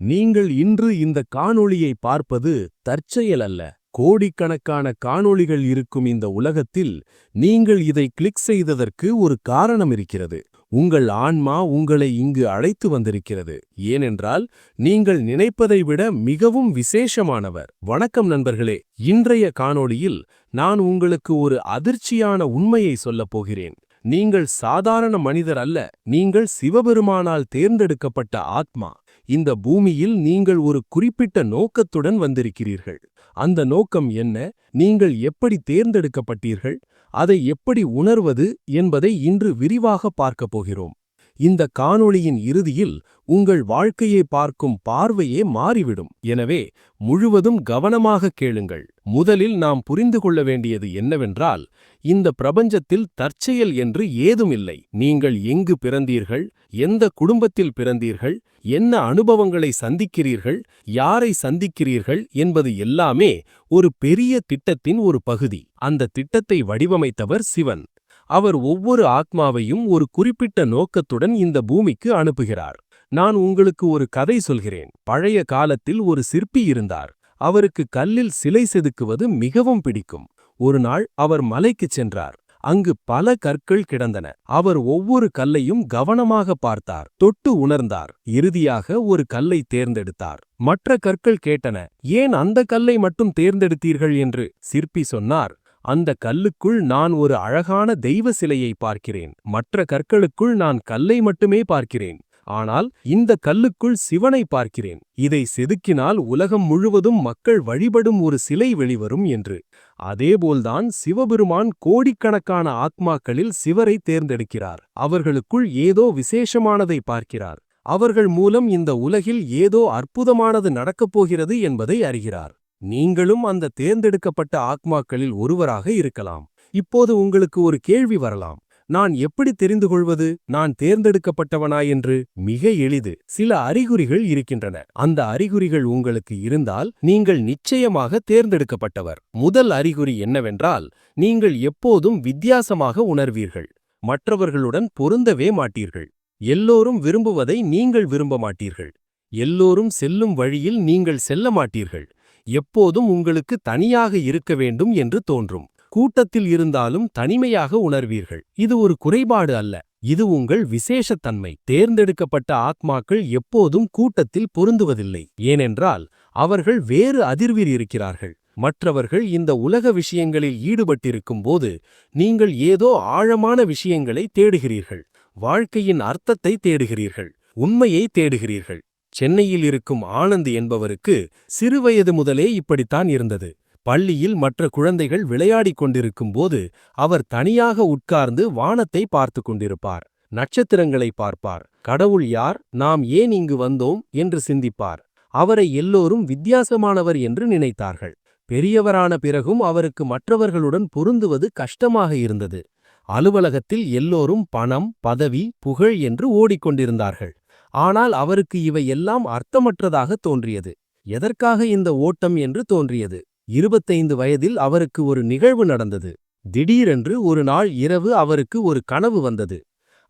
நீங்கள் இன்று இந்த காணொளியை பார்ப்பது தற்செயல் அல்ல. கோடிக்கணக்கான காணொளிகள் இருக்கும் இந்த உலகத்தில் நீங்கள் இதை கிளிக் செய்ததற்கு ஒரு காரணம் இருக்கிறது. உங்கள் ஆன்மா உங்களை இங்கு அழைத்து வந்திருக்கிறது. ஏனென்றால் நீங்கள் நினைப்பதை விட மிகவும் விசேஷமானவர். வணக்கம் நண்பர்களே இன்றைய காணொளியில் நான் உங்களுக்கு ஒரு அதிர்ச்சியான உண்மையை சொல்லப் போகிறேன். நீங்கள் சாதாரண மனிதர் அல்ல நீங்கள் சிவபெருமானால் தேர்ந்தெடுக்கப்பட்ட ஆத்மா. இந்த பூமியில் நீங்கள் ஒரு குறிப்பிட்ட நோக்கத்துடன் வந்திருக்கிறீர்கள். அந்த நோக்கம் என்ன? நீங்கள் எப்படி தேர்ந்தெடுக்கப்பட்டீர்கள்? அதை எப்படி உணர்வது என்பதை இன்று விரிவாக பார்க்கப் போகிறோம். இந்த காணொளியின் இறுதியில் உங்கள் வாழ்க்கையை பார்க்கும் பார்வையே மாறிவிடும். எனவே முழுவதும் கவனமாக கேளுங்கள். முதலில் நாம் புரிந்து கொள்ள வேண்டியது என்னவென்றால் இந்த பிரபஞ்சத்தில் தற்செயல் என்று ஏதுமில்லை நீங்கள் எங்கு பிறந்தீர்கள் எந்த குடும்பத்தில் பிறந்தீர்கள் என்ன அனுபவங்களை சந்திக்கிறீர்கள் யாரை சந்திக்கிறீர்கள் என்பது எல்லாமே ஒரு பெரிய திட்டத்தின் ஒரு பகுதி. அந்த திட்டத்தை வடிவமைத்தவர் சிவன். அவர் ஒவ்வொரு ஆத்மாவையும் ஒரு குறிப்பிட்ட நோக்கத்துடன் இந்த பூமிக்கு அனுப்புகிறார். நான் உங்களுக்கு ஒரு கதை சொல்கிறேன். பழைய காலத்தில் ஒரு சிற்பி இருந்தார். அவருக்கு கல்லில் சிலை செதுக்குவது மிகவும் பிடிக்கும். ஒரு நாள் அவர் மலைக்குச் சென்றார். அங்கு பல கற்கள் கிடந்தன. அவர் ஒவ்வொரு கல்லையும் கவனமாக பார்த்தார். தொட்டு உணர்ந்தார். இறுதியாக ஒரு கல்லை தேர்ந்தெடுத்தார். மற்ற கற்கள் கேட்டன. ஏன் அந்த கல்லை மட்டும் தேர்ந்தெடுத்தீர்கள்? என்று சிற்பி சொன்னார். அந்த கல்லுக்குள் நான் ஒரு அழகான தெய்வ சிலையை பார்க்கிறேன். மற்ற கற்களுக்குள் நான் கல்லை மட்டுமே பார்க்கிறேன். ஆனால் இந்த கல்லுக்குள் சிவனை பார்க்கிறேன். இதை செதுக்கினால் உலகம் முழுவதும் மக்கள் வழிபடும் ஒரு சிலை வெளிவரும் என்று. அதேபோல்தான் சிவபெருமான் கோடிக்கணக்கான ஆத்மாக்களில் சிவரை தேர்ந்தெடுக்கிறார். அவர்களுக்குள் ஏதோ விசேஷமானதை பார்க்கிறார். அவர்கள் மூலம் இந்த உலகில் ஏதோ அற்புதமானது நடக்கப் போகிறது என்பதை அறிகிறார். நீங்களும் அந்த தேர்ந்தெடுக்கப்பட்ட ஆத்மாக்களில் ஒருவராக இருக்கலாம். இப்போது உங்களுக்கு ஒரு கேள்வி வரலாம். நான் எப்படி தெரிந்து கொள்வது? நான் தேர்ந்தெடுக்கப்பட்டவனா என்று மிக எளிது. சில அறிகுறிகள் இருக்கின்றன. அந்த அறிகுறிகள் உங்களுக்கு இருந்தால் நீங்கள் நிச்சயமாக தேர்ந்தெடுக்கப்பட்டவர். முதல் அறிகுறி என்னவென்றால் நீங்கள் எப்போதும் வித்தியாசமாக உணர்வீர்கள். மற்றவர்களுடன் பொருந்தவே மாட்டீர்கள். எல்லோரும் விரும்புவதை நீங்கள் விரும்ப மாட்டீர்கள். எல்லோரும் செல்லும் வழியில் நீங்கள் செல்ல மாட்டீர்கள். எப்போதும் உங்களுக்கு தனியாக இருக்க வேண்டும் என்று தோன்றும். கூட்டத்தில் இருந்தாலும் தனிமையாக உணர்வீர்கள். இது ஒரு குறைபாடு அல்ல. இது உங்கள் விசேஷத்தன்மை. தேர்ந்தெடுக்கப்பட்ட ஆத்மாக்கள் எப்போதும் கூட்டத்தில் பொருந்துவதில்லை. ஏனென்றால் அவர்கள் வேறு அதிர்வில் இருக்கிறார்கள். மற்றவர்கள் இந்த உலக விஷயங்களில் ஈடுபட்டிருக்கும் போது நீங்கள் ஏதோ ஆழமான விஷயங்களை தேடுகிறீர்கள். வாழ்க்கையின் அர்த்தத்தை தேடுகிறீர்கள். உண்மையை தேடுகிறீர்கள். சென்னையில் இருக்கும் ஆனந்த் என்பவருக்கு சிறுவயது முதலே இப்படித்தான் இருந்தது. பள்ளியில் மற்ற குழந்தைகள் விளையாடிக் கொண்டிருக்கும் போது அவர் தனியாக உட்கார்ந்து வானத்தை பார்த்து கொண்டிருப்பார். நட்சத்திரங்களை பார்ப்பார். கடவுள் யார்? நாம் ஏன் இங்கு வந்தோம்? என்று சிந்திப்பார். அவரை எல்லோரும் வித்தியாசமானவர் என்று நினைத்தார்கள். பெரியவரான பிறகும் அவருக்கு மற்றவர்களுடன் பொருந்துவது கஷ்டமாக இருந்தது. அலுவலகத்தில் எல்லோரும் பணம் பதவி புகழ் என்று ஓடிக்கொண்டிருந்தார்கள் ஆனால் அவருக்கு இவை எல்லாம் அர்த்தமற்றதாக தோன்றியது. எதற்காக இந்த ஓட்டம் என்று தோன்றியது? இருபத்தைந்து வயதில் அவருக்கு ஒரு நிகழ்வு நடந்தது. திடீரென்று ஒரு நாள் இரவு அவருக்கு ஒரு கனவு வந்தது.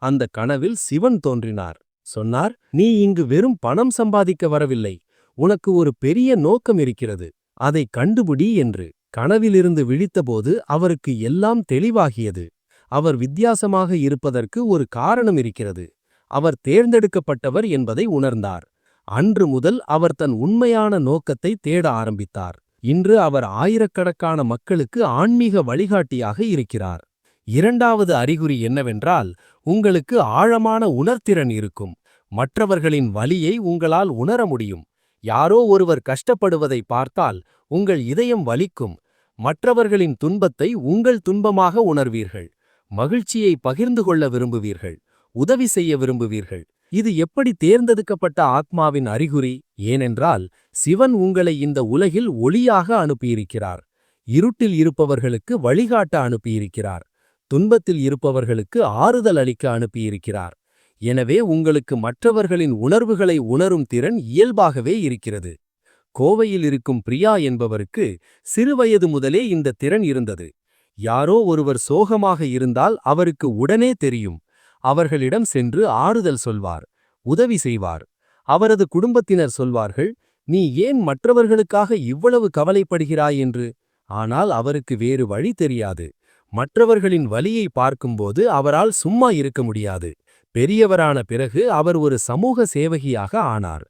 அந்த கனவில் சிவன் தோன்றினார். சொன்னார் நீ இங்கு வெறும் பணம் சம்பாதிக்க வரவில்லை. உனக்கு ஒரு பெரிய நோக்கம் இருக்கிறது. அதை கண்டுபிடி என்று கனவிலிருந்து விழித்தபோது அவருக்கு எல்லாம் தெளிவாகியது. அவர் வித்தியாசமாக இருப்பதற்கு ஒரு காரணம் இருக்கிறது. அவர் தேர்ந்தெடுக்கப்பட்டவர் என்பதை உணர்ந்தார். அன்று முதல் அவர் தன் உண்மையான நோக்கத்தை தேட ஆரம்பித்தார். இன்று அவர் ஆயிரக்கணக்கான மக்களுக்கு ஆன்மீக வழிகாட்டியாக இருக்கிறார். இரண்டாவது அறிகுறி என்னவென்றால் உங்களுக்கு ஆழமான உணர்திறன் இருக்கும். மற்றவர்களின் வலியை உங்களால் உணர முடியும். யாரோ ஒருவர் கஷ்டப்படுவதை பார்த்தால் உங்கள் இதயம் வலிக்கும். மற்றவர்களின் துன்பத்தை உங்கள் துன்பமாக உணர்வீர்கள். மகிழ்ச்சியை பகிர்ந்து கொள்ள விரும்புவீர்கள். உதவி செய்ய விரும்புவீர்கள். இது எப்படி தேர்ந்தெடுக்கப்பட்ட ஆத்மாவின் அறிகுறி? ஏனென்றால் சிவன் உங்களை இந்த உலகில் ஒளியாக அனுப்பியிருக்கிறார். இருட்டில் இருப்பவர்களுக்கு வழிகாட்ட அனுப்பியிருக்கிறார். துன்பத்தில் இருப்பவர்களுக்கு ஆறுதல் அளிக்க அனுப்பியிருக்கிறார். எனவே உங்களுக்கு மற்றவர்களின் உணர்வுகளை உணரும் திறன் இயல்பாகவே இருக்கிறது. கோவையில் இருக்கும் பிரியா என்பவருக்கு சிறுவயது முதலே இந்த திறன் இருந்தது. யாரோ ஒருவர் சோகமாக இருந்தால் அவருக்கு உடனே தெரியும். அவர்களிடம் சென்று ஆறுதல் சொல்வார் உதவி செய்வார். அவரது குடும்பத்தினர் சொல்வார்கள் நீ ஏன் மற்றவர்களுக்காக இவ்வளவு கவலைப்படுகிறாய்? என்று. ஆனால் அவருக்கு வேறு வழி தெரியாது. மற்றவர்களின் வலியை பார்க்கும்போது அவரால் சும்மா இருக்க முடியாது. பெரியவரான பிறகு அவர் ஒரு சமூக சேவகியாக ஆனார்.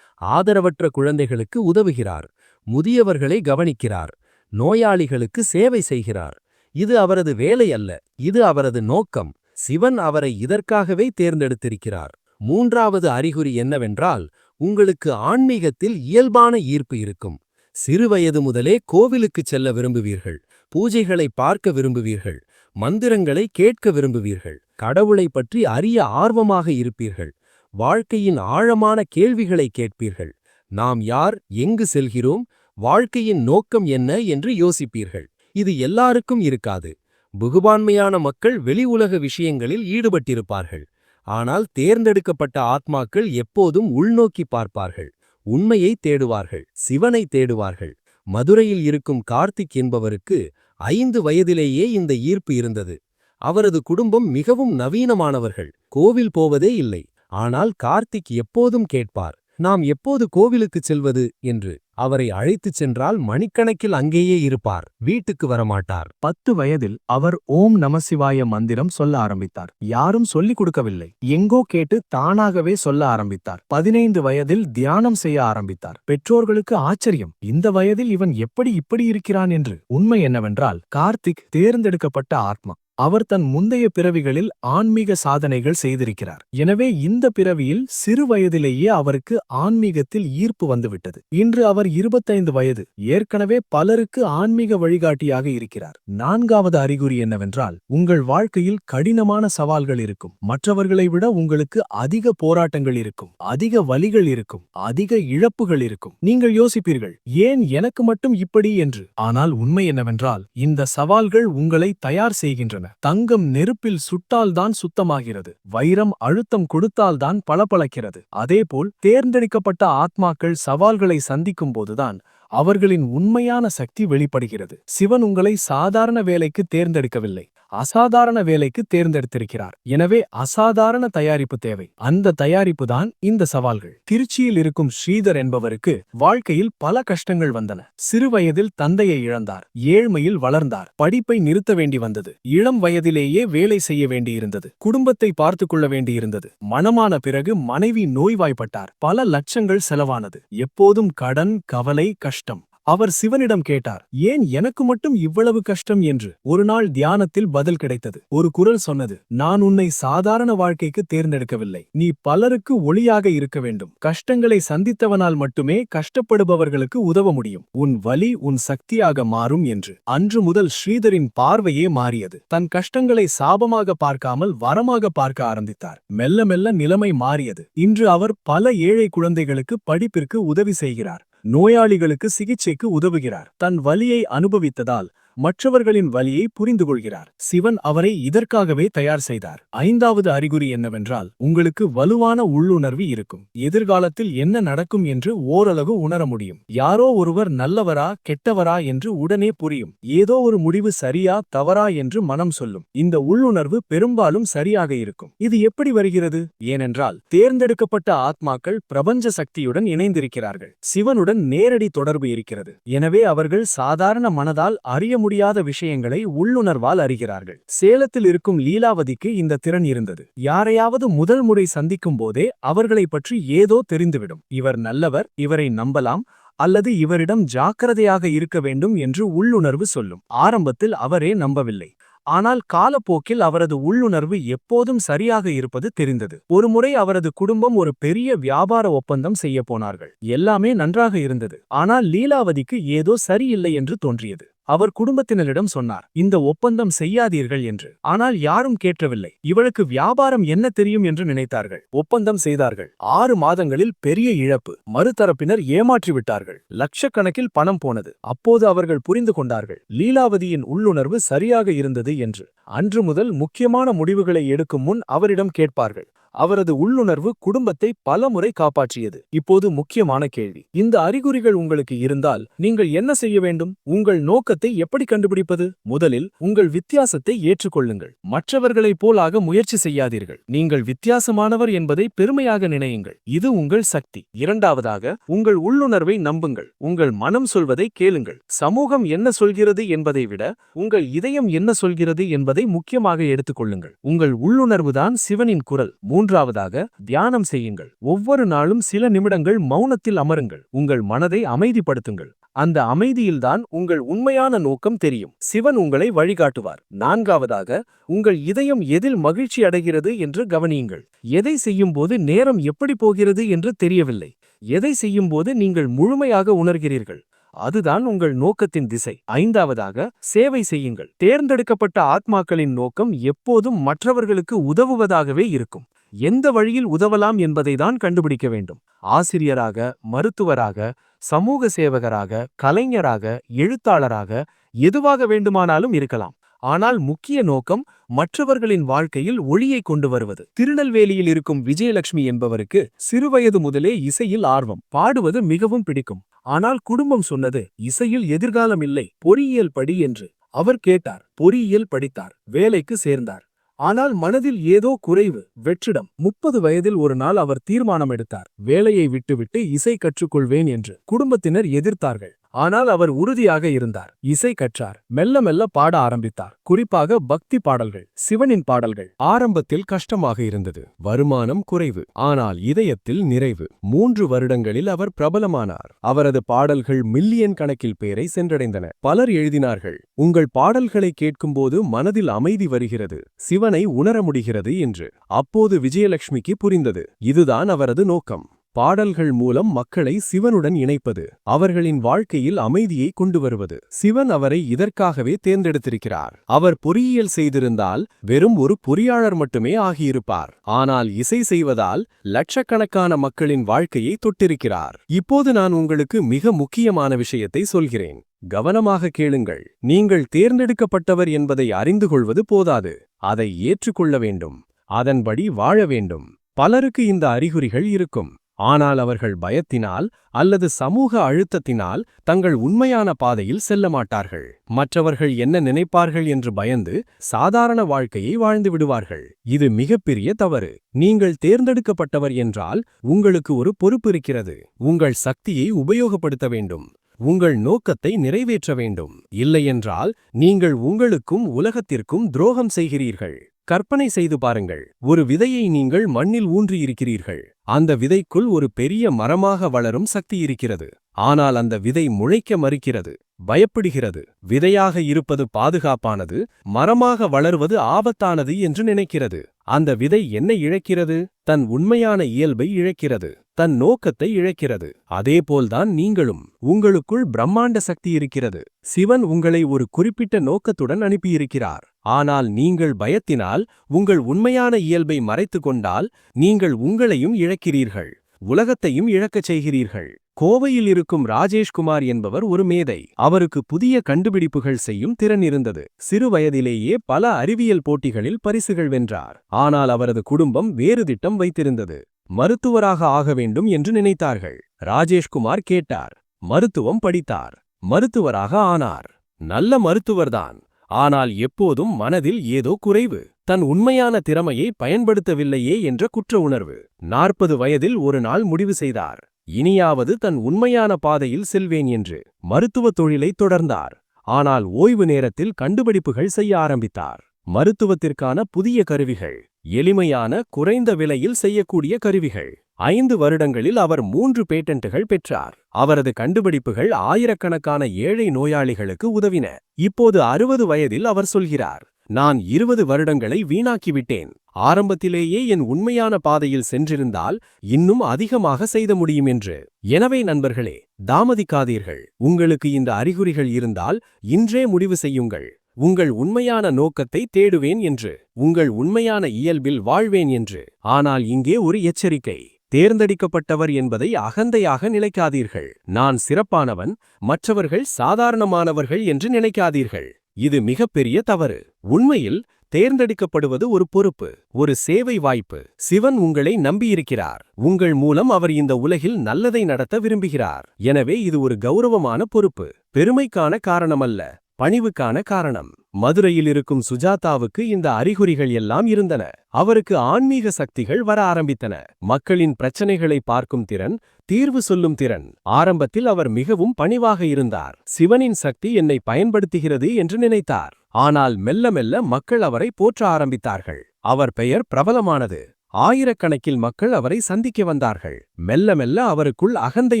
ஆதரவற்ற குழந்தைகளுக்கு உதவுகிறார். முதியவர்களை கவனிக்கிறார். நோயாளிகளுக்கு சேவை செய்கிறார். இது அவரது வேலை அல்ல இது அவரது நோக்கம். சிவன் அவரை இதற்காகவே தேர்ந்தெடுத்திருக்கிறார். மூன்றாவது அறிகுறி என்னவென்றால் உங்களுக்கு ஆன்மீகத்தில் இயல்பான ஈர்ப்பு இருக்கும். சிறுவயது முதலே கோவிலுக்குச் செல்ல விரும்புவீர்கள். பூஜைகளை பார்க்க விரும்புவீர்கள். மந்திரங்களை கேட்க விரும்புவீர்கள். கடவுளைப் பற்றி அறிய ஆர்வமாக இருப்பீர்கள். வாழ்க்கையின் ஆழமான கேள்விகளை கேட்பீர்கள். நாம் யார் எங்கு செல்கிறோம் வாழ்க்கையின் நோக்கம் என்ன என்று யோசிப்பீர்கள். இது எல்லாருக்கும் இருக்காது. புகுபான்மையான மக்கள் வெளி உலக விஷயங்களில் ஈடுபட்டிருப்பார்கள். ஆனால் தேர்ந்தெடுக்கப்பட்ட ஆத்மாக்கள் எப்போதும் உள்நோக்கி பார்ப்பார்கள். உண்மையை தேடுவார்கள். சிவனை தேடுவார்கள். மதுரையில் இருக்கும் கார்த்திக் என்பவருக்கு ஐந்து வயதிலேயே இந்த ஈர்ப்பு இருந்தது. அவரது குடும்பம் மிகவும் நவீனமானவர்கள். கோவில் போவதே இல்லை. ஆனால் கார்த்திக் எப்போதும் கேட்பார். நாம் எப்போது கோவிலுக்குச் செல்வது? என்று. அவரை அழைத்துச் சென்றால் மணிக்கணக்கில் அங்கேயே இருப்பார் வீட்டுக்கு வரமாட்டார். பத்து வயதில் அவர் ஓம் நமசிவாய மந்திரம் சொல்ல ஆரம்பித்தார். யாரும் சொல்லிக் கொடுக்கவில்லை. எங்கோ கேட்டு தானாகவே சொல்ல ஆரம்பித்தார். பதினைந்து வயதில் தியானம் செய்ய ஆரம்பித்தார். பெற்றோர்களுக்கு ஆச்சரியம். இந்த வயதில் இவன் எப்படி இப்படி இருக்கிறான் என்று. உண்மை என்னவென்றால் கார்த்திக் தேர்ந்தெடுக்கப்பட்ட ஆத்மா. அவர் தன் முந்தைய பிறவிகளில் ஆன்மீக சாதனைகள் செய்திருக்கிறார். எனவே இந்த பிறவியில் சிறு வயதிலேயே அவருக்கு ஆன்மீகத்தில் ஈர்ப்பு வந்துவிட்டது. இன்று அவர் இருபத்தைந்து வயது. ஏற்கனவே பலருக்கு ஆன்மீக வழிகாட்டியாக இருக்கிறார். நான்காவது அறிகுறி என்னவென்றால் உங்கள் வாழ்க்கையில் கடினமான சவால்கள் இருக்கும். மற்றவர்களை விட உங்களுக்கு அதிக போராட்டங்கள் இருக்கும். அதிக வலிகள் இருக்கும். அதிக இழப்புகள் இருக்கும். நீங்கள் யோசிப்பீர்கள் ஏன் எனக்கு மட்டும் இப்படி? என்று. ஆனால் உண்மை என்னவென்றால் இந்த சவால்கள் உங்களை தயார் செய்கின்றன. தங்கம் நெருப்பில் சுட்டால்தான் சுத்தமாகிறது. வைரம் அழுத்தம் கொடுத்தால்தான் பளபளக்கிறது. அதேபோல் தேர்ந்தெடுக்கப்பட்ட ஆத்மாக்கள் சவால்களை சந்திக்கும் போதுதான் அவர்களின் உண்மையான சக்தி வெளிப்படுகிறது. சிவன் உங்களை சாதாரண வேலைக்கு தேர்ந்தெடுக்கவில்லை. அசாதாரண வேலைக்கு தேர்ந்தெடுத்திருக்கிறார். எனவே அசாதாரண தயாரிப்பு தேவை. அந்த தயாரிப்பு தான் இந்த சவால்கள். திருச்சியில் இருக்கும் ஸ்ரீதர் என்பவருக்கு வாழ்க்கையில் பல கஷ்டங்கள் வந்தன. சிறுவயதில் தந்தையை இழந்தார். ஏழ்மையில் வளர்ந்தார். படிப்பை நிறுத்த வேண்டி வந்தது. இளம் வயதிலேயே வேலை செய்ய வேண்டியிருந்தது. குடும்பத்தை பார்த்துக் கொள்ள வேண்டியிருந்தது. மனமான பிறகு மனைவி நோய்வாய்ப்பட்டார். பல லட்சங்கள் செலவானது. எப்போதும் கடன் கவலை கஷ்டம். அவர் சிவனிடம் கேட்டார் ஏன் எனக்கு மட்டும் இவ்வளவு கஷ்டம்? என்று. ஒரு நாள் தியானத்தில் பதில் கிடைத்தது. ஒரு குரல் சொன்னது நான் உன்னை சாதாரண வாழ்க்கைக்கு தேர்ந்தெடுக்கவில்லை. நீ பலருக்கு ஒளியாக இருக்க வேண்டும். கஷ்டங்களை சந்தித்தவனால் மட்டுமே கஷ்டப்படுபவர்களுக்கு உதவ முடியும். உன் வலி உன் சக்தியாக மாறும் என்று. அன்று முதல் ஸ்ரீதரின் பார்வையே மாறியது. தன் கஷ்டங்களை சாபமாக பார்க்காமல் வரமாக பார்க்க ஆரம்பித்தார். மெல்ல மெல்ல நிலைமை மாறியது. இன்று அவர் பல ஏழை குழந்தைகளுக்கு படிப்பிற்கு உதவி செய்கிறார். நோயாளிகளுக்கு சிகிச்சைக்கு உதவுகிறார். தன் வலியை அனுபவித்ததால் மற்றவர்களின் வலியை புரிந்து கொள்கிறார் சிவன் அவரை இதற்காகவே தயார் செய்தார். ஐந்தாவது அறிகுறி என்னவென்றால் உங்களுக்கு வலுவான உள்ளுணர்வு இருக்கும். எதிர்காலத்தில் என்ன நடக்கும் என்று ஓரளவு உணர முடியும். யாரோ ஒருவர் நல்லவரா கெட்டவரா என்று உடனே புரியும். ஏதோ ஒரு முடிவு சரியா தவறா என்று மனம் சொல்லும். இந்த உள்ளுணர்வு பெரும்பாலும் சரியாக இருக்கும். இது எப்படி வருகிறது? ஏனென்றால் தேர்ந்தெடுக்கப்பட்ட ஆத்மாக்கள் பிரபஞ்ச சக்தியுடன் இணைந்திருக்கிறார்கள். சிவனுடன் நேரடி தொடர்பு இருக்கிறது. எனவே அவர்கள் சாதாரண மனதால் அறிய முடியாத விஷயங்களை உள்ளுணர்வால் அறிகிறார்கள். சேலத்தில் இருக்கும் லீலாவதிக்கு இந்த திறன் இருந்தது. யாரையாவது முதல் முறை சந்திக்கும் போதே அவர்களைப் பற்றி ஏதோ தெரிந்துவிடும். இவர் நல்லவர் இவரை நம்பலாம் அல்லது இவரிடம் ஜாக்கிரதையாக இருக்க வேண்டும் என்று உள்ளுணர்வு சொல்லும். ஆரம்பத்தில் அவரே நம்பவில்லை. ஆனால் காலப்போக்கில் அவரது உள்ளுணர்வு எப்போதும் சரியாக இருப்பது தெரிந்தது. ஒருமுறை அவரது குடும்பம் ஒரு பெரிய வியாபார ஒப்பந்தம் செய்ய போனார்கள். எல்லாமே நன்றாக இருந்தது. ஆனால் லீலாவதிக்கு ஏதோ சரியில்லை என்று தோன்றியது. அவர் குடும்பத்தினரிடம் சொன்னார் இந்த ஒப்பந்தம் செய்யாதீர்கள் என்று. ஆனால் யாரும் கேட்கவில்லை. இவளுக்கு வியாபாரம் என்ன தெரியும் என்று நினைத்தார்கள். ஒப்பந்தம் செய்தார்கள். ஆறு மாதங்களில் பெரிய இழப்பு. மறுதரப்பினர் ஏமாற்றிவிட்டார்கள். லட்சக்கணக்கில் பணம் போனது. அப்போது அவர்கள் புரிந்து கொண்டார்கள். லீலாவதியின் உள்ளுணர்வு சரியாக இருந்தது என்று. அன்று முதல் முக்கியமான முடிவுகளை எடுக்கும் முன் அவரிடம் கேட்பார்கள். அவரது உள்ளுணர்வு குடும்பத்தை பலமுறை காப்பாற்றியது. இப்போது முக்கியமான கேள்வி. இந்த அறிகுறிகள் உங்களுக்கு இருந்தால் நீங்கள் என்ன செய்ய வேண்டும்? உங்கள் நோக்கத்தை எப்படி கண்டுபிடிப்பது? முதலில் உங்கள் வித்தியாசத்தை ஏற்றுக்கொள்ளுங்கள். மற்றவர்களைப் போலாக முயற்சி செய்யாதீர்கள். நீங்கள் வித்தியாசமானவர் என்பதை பெருமையாக நினையுங்கள். இது உங்கள் சக்தி. இரண்டாவதாக உங்கள் உள்ளுணர்வை நம்புங்கள். உங்கள் மனம் சொல்வதை கேளுங்கள். சமூகம் என்ன சொல்கிறது என்பதை விட உங்கள் இதயம் என்ன சொல்கிறது என்பதை முக்கியமாக எடுத்துக்கொள்ளுங்கள். உங்கள் உள்ளுணர்வுதான் சிவனின் குரல். மூன்றாவதாக தியானம் செய்யுங்கள். ஒவ்வொரு நாளும் சில நிமிடங்கள் மௌனத்தில் அமருங்கள். உங்கள் மனதை அமைதிப்படுத்துங்கள். அந்த அமைதியில்தான் உங்கள் உண்மையான நோக்கம் தெரியும். சிவன் உங்களை வழிகாட்டுவார். நான்காவதாக உங்கள் இதயம் எதில் மகிழ்ச்சி அடைகிறது என்று கவனியுங்கள். எதை செய்யும்போது நேரம் எப்படி போகிறது என்று தெரியவில்லை. எதை செய்யும்போது நீங்கள் முழுமையாக உணர்கிறீர்கள். அதுதான் உங்கள் நோக்கத்தின் திசை. ஐந்தாவதாக சேவை செய்யுங்கள். தேர்ந்தெடுக்கப்பட்ட ஆத்மாக்களின் நோக்கம் எப்போதும் மற்றவர்களுக்கு உதவுவதாகவே இருக்கும். எந்த வழியில் உதவலாம் என்பதை தான் கண்டுபிடிக்க வேண்டும். ஆசிரியராக மருத்துவராக சமூக சேவகராக கலைஞராக எழுத்தாளராக எதுவாக வேண்டுமானாலும் இருக்கலாம். ஆனால் முக்கிய நோக்கம் மற்றவர்களின் வாழ்க்கையில் ஒளியை கொண்டு வருவது. திருநெல்வேலியில் இருக்கும் விஜயலட்சுமி என்பவருக்கு சிறுவயது முதலே இசையில் ஆர்வம். பாடுவது மிகவும் பிடிக்கும். ஆனால் குடும்பம் சொன்னது இசையில் எதிர்காலம் இல்லை பொறியியல் படி என்று. அவர் கேட்டார் பொறியியல் படித்தார் வேலைக்கு சேர்ந்தார். ஆனால் மனதில் ஏதோ குறைவு வெற்றிடம். முப்பது வயதில் ஒரு நாள் அவர் தீர்மானம் எடுத்தார் வேலையை விட்டுவிட்டு இசை கற்றுக்கொள்வேன் என்று குடும்பத்தினர் எதிர்த்தார்கள். ஆனால் அவர் உறுதியாக இருந்தார். இசை கற்றார். மெல்ல மெல்ல பாட ஆரம்பித்தார். குறிப்பாக பக்தி பாடல்கள் சிவனின் பாடல்கள். ஆரம்பத்தில் கஷ்டமாக இருந்தது. வருமானம் குறைவு. ஆனால் இதயத்தில் நிறைவு. மூன்று வருடங்களில் அவர் பிரபலமானார். அவரது பாடல்கள் மில்லியன் கணக்கில் பேரை சென்றடைந்தன. பலர் எழுதினார்கள் உங்கள் பாடல்களை கேட்கும்போது மனதில் அமைதி வருகிறது. சிவனை உணர முடிகிறது என்று. அப்போது விஜயலட்சுமிக்கு புரிந்தது. இதுதான் அவரது நோக்கம். பாடல்கள் மூலம் மக்களை சிவனுடன் இணைப்பது அவர்களின் வாழ்க்கையில் அமைதியை கொண்டு வருவது. சிவன் அவரை இதற்காகவே தேர்ந்தெடுத்திருக்கிறார். அவர் பொறியியல் செய்திருந்தால் வெறும் ஒரு பொறியாளர் மட்டுமே ஆகியிருப்பார். ஆனால் இசை செய்வதால் லட்சக்கணக்கான மக்களின் வாழ்க்கையை தொட்டிருக்கிறார். இப்போது நான் உங்களுக்கு மிக முக்கியமான விஷயத்தை சொல்கிறேன். கவனமாக கேளுங்கள். நீங்கள் தேர்ந்தெடுக்கப்பட்டவர் என்பதை அறிந்து கொள்வது போதாது. அதை ஏற்றுக்கொள்ள வேண்டும். அதன்படி வாழ வேண்டும். பலருக்கு இந்த அறிகுறிகள் இருக்கும். ஆனால் அவர்கள் பயத்தினால் அல்லது சமூக அழுத்தத்தினால் தங்கள் உண்மையான பாதையில் செல்ல மாட்டார்கள். மற்றவர்கள் என்ன நினைப்பார்கள் என்று பயந்து சாதாரண வாழ்க்கையை வாழ்ந்து விடுவார்கள். இது மிகப்பெரிய தவறு. நீங்கள் தேர்ந்தெடுக்கப்பட்டவர் என்றால் உங்களுக்கு ஒரு பொறுப்பு இருக்கிறது. உங்கள் சக்தியை உபயோகப்படுத்த வேண்டும். உங்கள் நோக்கத்தை நிறைவேற்ற வேண்டும். இல்லையென்றால் நீங்கள் உங்களுக்கும் உலகத்திற்கும் துரோகம் செய்கிறீர்கள். கற்பனை செய்து பாருங்கள். ஒரு விதையை நீங்கள் மண்ணில் ஊன்றியிருக்கிறீர்கள். அந்த விதைக்குள் ஒரு பெரிய மரமாக வளரும் சக்தி இருக்கிறது. ஆனால் அந்த விதை முளைக்க மறுக்கிறது. பயப்படுகிறது. விதையாக இருப்பது பாதுகாப்பானது. மரமாக வளருவது ஆபத்தானது என்று நினைக்கிறது. அந்த விதை என்ன இழக்கிறது? தன் உண்மையான இயல்பை இழக்கிறது. தன் நோக்கத்தை இழக்கிறது. அதேபோல்தான் நீங்களும் உங்களுக்குள் பிரம்மாண்ட சக்தி இருக்கிறது. சிவன் உங்களை ஒரு குறிப்பிட்ட நோக்கத்துடன் அனுப்பியிருக்கிறார். ஆனால் நீங்கள் பயத்தினால் உங்கள் உண்மையான இயல்பை மறைத்து கொண்டால் நீங்கள் உங்களையும் இழக்கிறீர்கள். உலகத்தையும் இழக்கச் செய்கிறீர்கள். கோவையில் இருக்கும் ராஜேஷ்குமார் என்பவர் ஒரு மேதை. அவருக்கு புதிய கண்டுபிடிப்புகள் செய்யும் திறன் இருந்தது. சிறு வயதிலேயே பல அறிவியல் போட்டிகளில் பரிசுகள் வென்றார். ஆனால் அவரது குடும்பம் வேறு திட்டம் வைத்திருந்தது. மருத்துவராக ஆக வேண்டும் என்று நினைத்தார்கள். ராஜேஷ்குமார் கேட்டார். மருத்துவம் படித்தார். மருத்துவராக ஆனார். நல்ல மருத்துவர்தான். ஆனால் எப்போதும் மனதில் ஏதோ குறைவு. தன் உண்மையான திறமையை பயன்படுத்தவில்லையே என்ற குற்ற உணர்வு. நாற்பது வயதில் ஒரு நாள் முடிவு செய்தார். இனியாவது தன் உண்மையான பாதையில் செல்வேன் என்று மருத்துவத் தொழிலை தொடர்ந்தார். ஆனால் ஓய்வு நேரத்தில் கண்டுபிடிப்புகள் செய்ய ஆரம்பித்தார். மருத்துவத்திற்கான புதிய கருவிகள் எளிமையான குறைந்த விலையில் செய்யக்கூடிய கருவிகள். ஐந்து வருடங்களில் அவர் மூன்று பேட்டன்ட்டுகள் பெற்றார். அவரது கண்டுபிடிப்புகள் ஆயிரக்கணக்கான ஏழை நோயாளிகளுக்கு உதவின. இப்போது அறுபது வயதில் அவர் சொல்கிறார் நான் இருபது வருடங்களை வீணாக்கிவிட்டேன். ஆரம்பத்திலேயே என் உண்மையான பாதையில் சென்றிருந்தால் இன்னும் அதிகமாக செய்த முடியும் என்று. எனவே நண்பர்களே தாமதிக்காதீர்கள். உங்களுக்கு இந்த அறிகுறிகள் இருந்தால் இன்றே முடிவு செய்யுங்கள். உங்கள் உண்மையான நோக்கத்தை தேடுவேன் என்று உங்கள் உண்மையான இயல்பில் வாழ்வேன் என்று. ஆனால் இங்கே ஒரு எச்சரிக்கை தேர்ந்தெடுக்கப்பட்டவர் என்பதை அகந்தையாக நினைக்காதீர்கள் நான் சிறப்பானவன் மற்றவர்கள் சாதாரணமானவர்கள் என்று நினைக்காதீர்கள். இது மிகப்பெரிய தவறு. உண்மையில் தேர்ந்தெடுக்கப்படுவது ஒரு பொறுப்பு ஒரு சேவை வாய்ப்பு. சிவன் உங்களை நம்பியிருக்கிறார். உங்கள் மூலம் அவர் இந்த உலகில் நல்லதை நடத்த விரும்புகிறார். எனவே இது ஒரு கௌரவமான பொறுப்பு பெருமைக்கான காரணமல்ல. பணிவுக்கான காரணம். மதுரையில் இருக்கும் சுஜாதாவுக்கு இந்த அறிகுறிகள் எல்லாம் இருந்தன. அவருக்கு ஆன்மீக சக்திகள் வர ஆரம்பித்தன. மக்களின் பிரச்சனைகளை பார்க்கும் திறன் தீர்வு சொல்லும் திறன். ஆரம்பத்தில் அவர் மிகவும் பணிவாக இருந்தார். சிவனின் சக்தி என்னை பயன்படுத்துகிறது என்று நினைத்தார். ஆனால் மெல்ல மெல்ல மக்கள் அவரை போற்ற ஆரம்பித்தார்கள். அவர் பெயர் பிரபலமானது. ஆயிரக்கணக்கில் மக்கள் அவரை சந்திக்க வந்தார்கள். மெல்ல மெல்ல அவருக்குள் அகந்தை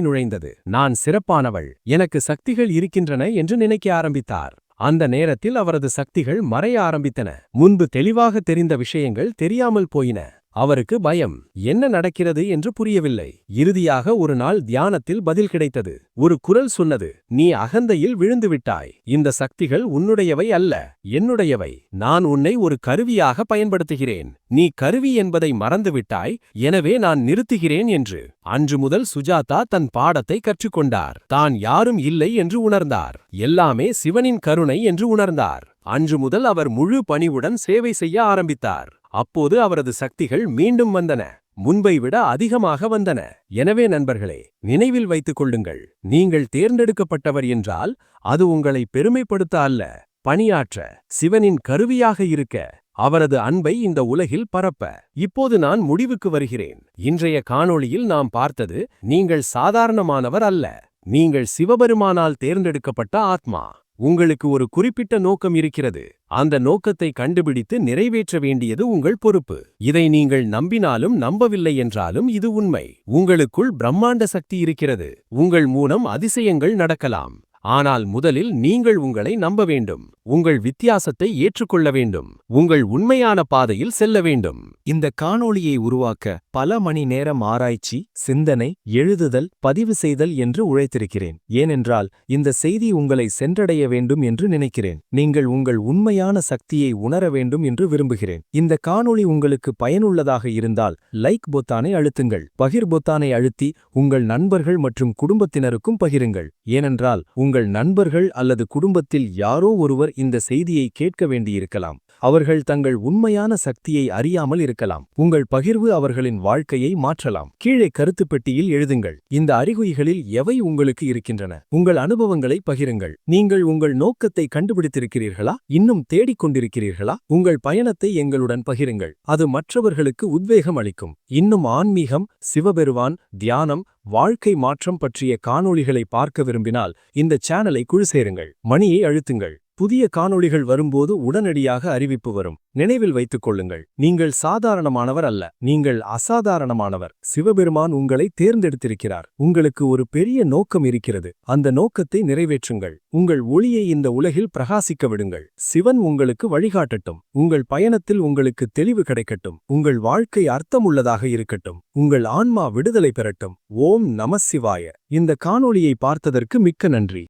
நுழைந்தது. நான் சிறப்பானவள். எனக்கு சக்திகள் இருக்கின்றன என்று நினைக்க ஆரம்பித்தார். அந்த நேரத்தில் அவரது சக்திகள் மறைய ஆரம்பித்தன. முன்பு தெளிவாக தெரிந்த விஷயங்கள் தெரியாமல் போயின. அவருக்கு பயம் என்ன நடக்கிறது? என்று புரியவில்லை. இறுதியாக ஒரு நாள் தியானத்தில் பதில் கிடைத்தது. ஒரு குரல் சொன்னது நீ அகந்தையில் விழுந்துவிட்டாய். இந்த சக்திகள் உன்னுடையவை அல்ல என்னுடையவை. நான் உன்னை ஒரு கருவியாக பயன்படுத்துகிறேன். நீ கருவி என்பதை மறந்துவிட்டாய். எனவே நான் நிறுத்துகிறேன் என்று. அன்று முதல் சுஜாதா தன் பாடத்தை கற்றுக்கொண்டார். தான் யாரும் இல்லை என்று உணர்ந்தார். எல்லாமே சிவனின் கருணை என்று உணர்ந்தார். அன்று முதல் அவர் முழு பணிவுடன் சேவை செய்ய ஆரம்பித்தார். அப்போது அவரது சக்திகள் மீண்டும் வந்தன முன்பை விட அதிகமாக வந்தன. எனவே நண்பர்களே நினைவில் வைத்துக் கொள்ளுங்கள் நீங்கள் தேர்ந்தெடுக்கப்பட்டவர் என்றால் அது உங்களை பெருமைப்படுத்த அல்ல பணியாற்ற சிவனின் கருவியாக இருக்க அவரது அன்பை இந்த உலகில் பரப்ப. இப்போது நான் முடிவுக்கு வருகிறேன் இன்றைய காணொளியில் நாம் பார்த்தது நீங்கள் சாதாரணமானவர் அல்ல நீங்கள் சிவபெருமானால் தேர்ந்தெடுக்கப்பட்ட ஆத்மா. உங்களுக்கு ஒரு குறிப்பிட்ட நோக்கம் இருக்கிறது. அந்த நோக்கத்தை கண்டுபிடித்து நிறைவேற்ற வேண்டியது உங்கள் பொறுப்பு. இதை நீங்கள் நம்பினாலும் நம்பவில்லை என்றாலும் இது உண்மை. உங்களுக்குள் பிரம்மாண்ட சக்தி இருக்கிறது. உங்கள் மூலம் அதிசயங்கள் நடக்கலாம். ஆனால் முதலில் நீங்கள் உங்களை நம்ப வேண்டும். உங்கள் வித்தியாசத்தை ஏற்றுக்கொள்ள வேண்டும். உங்கள் உண்மையான பாதையில் செல்ல வேண்டும். இந்த காணொளியை உருவாக்க பல மணி நேரம் ஆராய்ச்சி சிந்தனை எழுதுதல் பதிவு செய்தல் என்று உழைத்திருக்கிறேன். ஏனென்றால் இந்த செய்தி உங்களை சென்றடைய வேண்டும் என்று நினைக்கிறேன். நீங்கள் உங்கள் உண்மையான சக்தியை உணர வேண்டும் என்று விரும்புகிறேன். இந்த காணொளி உங்களுக்கு பயனுள்ளதாக இருந்தால் லைக் பொத்தானை அழுத்துங்கள். பகிர் பொத்தானை அழுத்தி உங்கள் நண்பர்கள் மற்றும் குடும்பத்தினருக்கும் பகிருங்கள். ஏனென்றால் உங்கள் உங்கள் நண்பர்கள் அல்லது குடும்பத்தில் யாரோ ஒருவர் இந்த செய்தியை கேட்க வேண்டியிருக்கலாம். அவர்கள் தங்கள் உண்மையான சக்தியை அறியாமல் இருக்கலாம். உங்கள் பகிர்வு அவர்களின் வாழ்க்கையை மாற்றலாம். கீழே கருத்து பெட்டியில் எழுதுங்கள். இந்த அறிகுறிகளில் எவை உங்களுக்கு இருக்கின்றன? உங்கள் அனுபவங்களை பகிருங்கள். நீங்கள் உங்கள் நோக்கத்தை கண்டுபிடித்திருக்கிறீர்களா? இன்னும் தேடிக்கொண்டிருக்கிறீர்களா உங்கள் பயணத்தை எங்களுடன் பகிருங்கள். அது மற்றவர்களுக்கு உத்வேகம் அளிக்கும். இன்னும் ஆன்மீகம் சிவபெருவான் தியானம் வாழ்க்கை மாற்றம் பற்றிய காணொளிகளை பார்க்க விரும்பினால் இந்த சேனலை குழு சேருங்கள் மணியை அழுத்துங்கள். புதிய காணொளிகள் வரும்போது உடனடியாக அறிவிப்பு வரும். நினைவில் வைத்துக் கொள்ளுங்கள். நீங்கள் சாதாரணமானவர் அல்ல. நீங்கள் அசாதாரணமானவர். சிவபெருமான் உங்களை தேர்ந்தெடுத்திருக்கிறார். உங்களுக்கு ஒரு பெரிய நோக்கம் இருக்கிறது. அந்த நோக்கத்தை நிறைவேற்றுங்கள். உங்கள் ஒளியை இந்த உலகில் பிரகாசிக்க விடுங்கள். சிவன் உங்களுக்கு வழிகாட்டட்டும். உங்கள் பயணத்தில் உங்களுக்கு தெளிவு கிடைக்கட்டும். உங்கள் வாழ்க்கை அர்த்தமுள்ளதாக இருக்கட்டும். உங்கள் ஆன்மா விடுதலை பெறட்டும். ஓம் நம சிவாய. இந்த காணொளியை பார்த்ததற்கு மிக்க நன்றி.